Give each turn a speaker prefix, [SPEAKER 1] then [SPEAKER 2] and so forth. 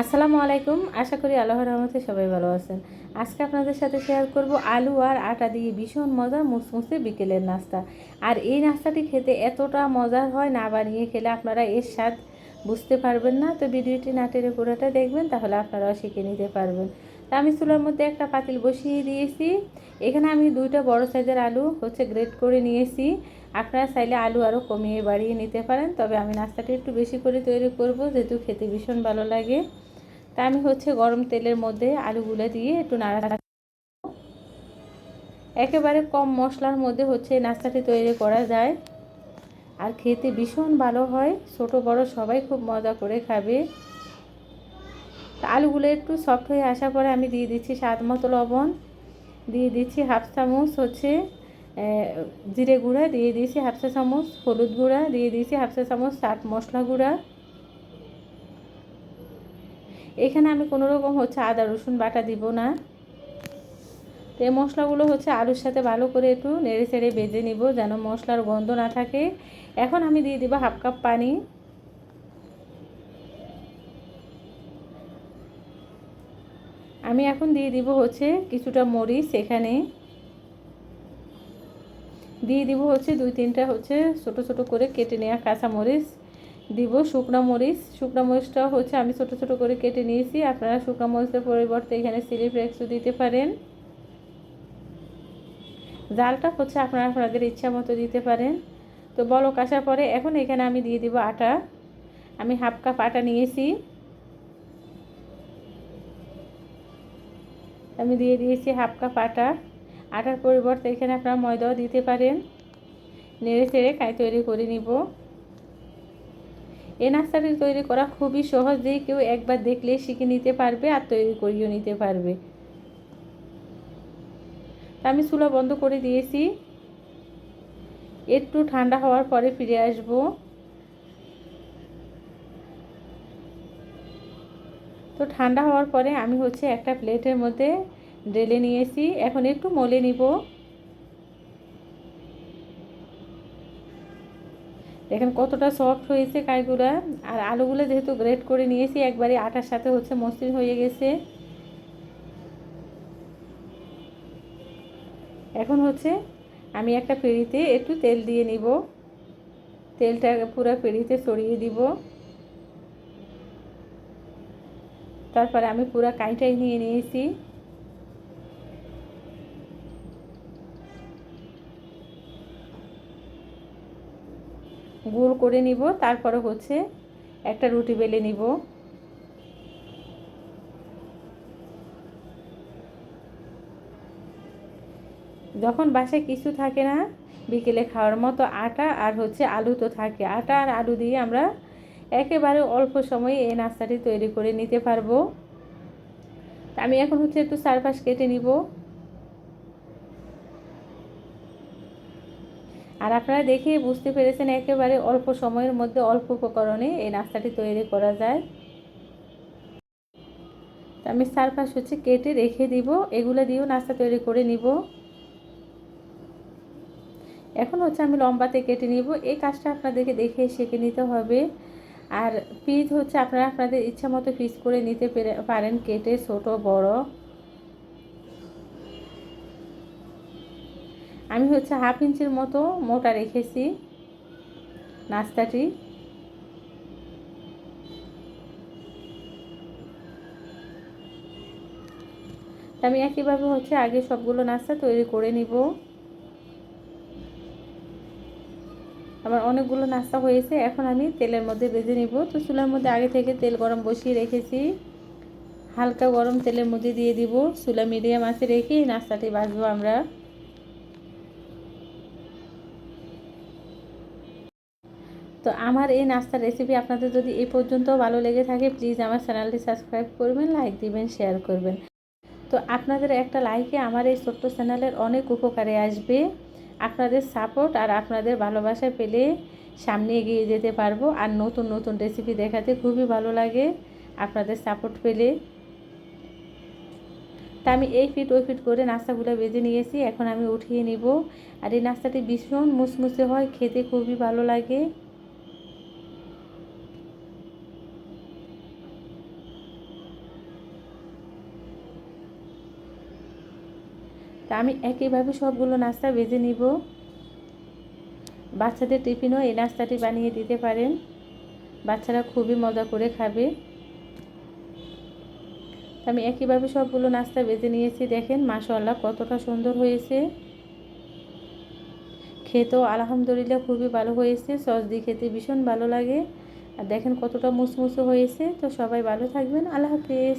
[SPEAKER 1] আসসালামু আলাইকুম। আশা করি আল্লাহ রহমতে সবাই ভালো আছেন। আজকে আপনাদের সাথে শেয়ার করব আলু আর আটা দিয়ে ভীষণ মজার মুসমুসে বিকেলের নাস্তা। আর এই নাস্তাটি খেতে এতটা মজার হয় না বানিয়ে খেলে আপনারা এর স্বাদ বুঝতে পারবেন না। তো ভিডিওটি নাটের পুরোটা দেখবেন, তাহলে আপনারাও শিখে নিতে পারবেন। তা আমি চুলার মধ্যে একটা পাতিল বসিয়ে দিয়েছি। এখানে আমি দুইটা বড় সাইজের আলু হচ্ছে গ্রেট করে নিয়েছি। আপনারা চাইলে আলু আরও কমিয়ে বাড়িয়ে নিতে পারেন, তবে আমি নাস্তাটা একটু বেশি করে তৈরি করব যেহেতু খেতে ভীষণ ভালো লাগে। তা আমি হচ্ছে গরম তেলের মধ্যে আলুগুলো দিয়ে একটু নাড়া একেবারে কম মশলার মধ্যে হচ্ছে নাস্তাটি তৈরি করা যায়। আর খেতে ভীষণ ভালো হয়, ছোট বড় সবাই খুব মজা করে খাবে। আলুগুলো একটু সফট হয়ে আসার পরে আমি দিয়ে দিচ্ছি স্বাদ মতো লবণ। দিয়ে দিচ্ছি হাফ চামচ হচ্ছে জিরে গুঁড়া, দিয়ে দিয়েছি হাফ চা চামচ হলুদ গুঁড়া, দিয়ে দিয়েছি হাফ চা চামচ চাট মশলা গুঁড়া। এখানে আমি কোনো রকম হচ্ছে আদা, রসুন বাটা দিব না। তো এই মশলাগুলো হচ্ছে আলুর সাথে ভালো করে একটু নেড়ে চেড়ে বেজে নিব যেন মশলার গন্ধ না থাকে। এখন আমি দিয়ে দিব হাফ কাপ পানি। আমি এখন দিয়ে দিব হচ্ছে কিছুটা মরিচ এখানে। দিয়ে দিব হচ্ছে দুই তিনটা হচ্ছে ছোট ছোট করে কেটে নেওয়া কাঁচা মরিচ। দিব শুকনো মরিচ। শুকনো মরিচটা হচ্ছে আমি ছোট ছোট করে কেটে নিয়েছি। আপনারা শুকনো মরিচের পরিবর্তে এখানে চিলি ফ্লেক্সও দিতে পারেন। জালটা হচ্ছে আপনারা আপনাদের ইচ্ছা মতো দিতে পারেন। তো বলক আসার পরে এখন এখানে আমি দিয়ে দিব আটা। আমি হাফ কাপ আটা নিয়েছি। আমি দিয়ে দিয়েছি হাফ কাপ আটা। আটার পরিবর্তে এখানে আপনারা ময়দাও দিতে পারেন। নেড়ে চেড়ে কাই তৈরি করে নিব। এই নাস্তাটি তৈরি করা খুবই সহজ, যে কেউ একবার দেখলে শিখে নিতে পারবে আর তৈরি করিয়েও নিতে পারবে। আমি চুলা বন্ধ করে দিয়েছি। একটু ঠান্ডা হওয়ার পরে ফিরে আসব। তো ঠান্ডা হওয়ার পরে আমি হচ্ছে একটা প্লেটের মধ্যে ঢেলে নিয়েছি। এখন একটু মলে নিব। দেখেন কতটা সফট হয়েছে কাইগুলা। আর আলুগুলো যেহেতু গ্রেট করে নিয়েছি, একবারে আটার সাথে হচ্ছে মসৃণ হয়ে গেছে। এখন হচ্ছে আমি একটা পেড়িতে একটু তেল দিয়ে নিব। তেলটা পুরো পেড়িতে ছড়িয়ে দিব। তারপরে আমি পুরো কাইটাই নিয়ে নিয়েছি। গোল করে নিব, তারপরে হচ্ছে একটা রুটি বেলে নিব। যখন বাসায় কিছু থাকে না, বিকেলে খাওয়ার মতো আটা আর হচ্ছে আলু তো থাকে। আটা আর আলু দিয়ে আমরা একেবারে অল্প সময়ে এই নাস্তাটি তৈরি করে নিতে পারব। আমি এখন হচ্ছে একটু চারপাশ কেটে নিব। আর আপনারা দেখে বুঝতে পেরেছেন একেবারে অল্প সময়ের মধ্যে অল্প উপকরণে এই নাস্তাটি তৈরি করা যায়। আমি চারপাশ হচ্ছে কেটে রেখে দিব, এগুলো দিয়েও নাস্তা তৈরি করে নিব। এখন হচ্ছে আমি লম্বাতে কেটে নিব, এই কাজটা আপনাদেরকে দেখে শিখে নিতে হবে। আর পিস হচ্ছে আপনারা আপনাদের ইচ্ছা মতো পিস করে নিতে পারেন কেটে ছোট, বড়। আমি হচ্ছে হাফ ইঞ্চির মতো মোটা রেখেছি নাস্তাটি। আমি একইভাবে হচ্ছে আগে সবগুলো নাস্তা তৈরি করে নিব। আমার অনেকগুলো নাস্তা হয়েছে, এখন আমি তেলের মধ্যে বেজে নিব। তো চুলার মধ্যে আগে থেকে তেল গরম বসিয়ে রেখেছি। হালকা গরম তেলের মধ্যে দিয়ে দিব। চুলা মিডিয়াম আছে রেখে নাস্তাটি বাজবো আমরা। তো আমার এই নাস্তার রেসিপি আপনাদের যদি এই পর্যন্ত ভালো লেগে থাকে প্লিজ আমার চ্যানেলটি সাবস্ক্রাইব করবেন লাইক দিবেন শেয়ার করবেন। তো আপনাদের একটা লাইকে আমার এই ছোট্ট চ্যানেলের অনেক উপকারে আসবে। আপনাদের সাপোর্ট আর আপনাদের ভালোবাসা পেলে সামনে এগিয়ে যেতে পারব। আর নতুন নতুন রেসিপি দেখাতে খুবই ভালো লাগে আপনাদের সাপোর্ট পেলে। তা আমি এই ফিট ওই ফিট করে নাস্তাগুলো বেজে নিয়েছি, এখন আমি উঠিয়ে নিব। আর এই নাস্তাটি ভীষণ মুসমুসে হয়, খেতে খুবই ভালো লাগে। তা আমি একইভাবে সবগুলো নাস্তা বেজে নিব। বাচ্চাদের টিফিনও এই নাস্তাটি বানিয়ে দিতে পারেন। বাচ্চারা খুবই মজা করে খাবে। আমি একইভাবে সবগুলো নাস্তা বেজে নিয়েছি। দেখেন মাশাল্লাহ কতটা সুন্দর হয়েছে। খেতেও আলহামদুলিল্লাহ খুবই ভালো হয়েছে। সস দিয়ে খেতে ভীষণ ভালো লাগে। আর দেখেন, কতটা মুসমুসে হয়েছে। তো সবাই ভালো থাকবেন। আল্লাহ হাফিজ।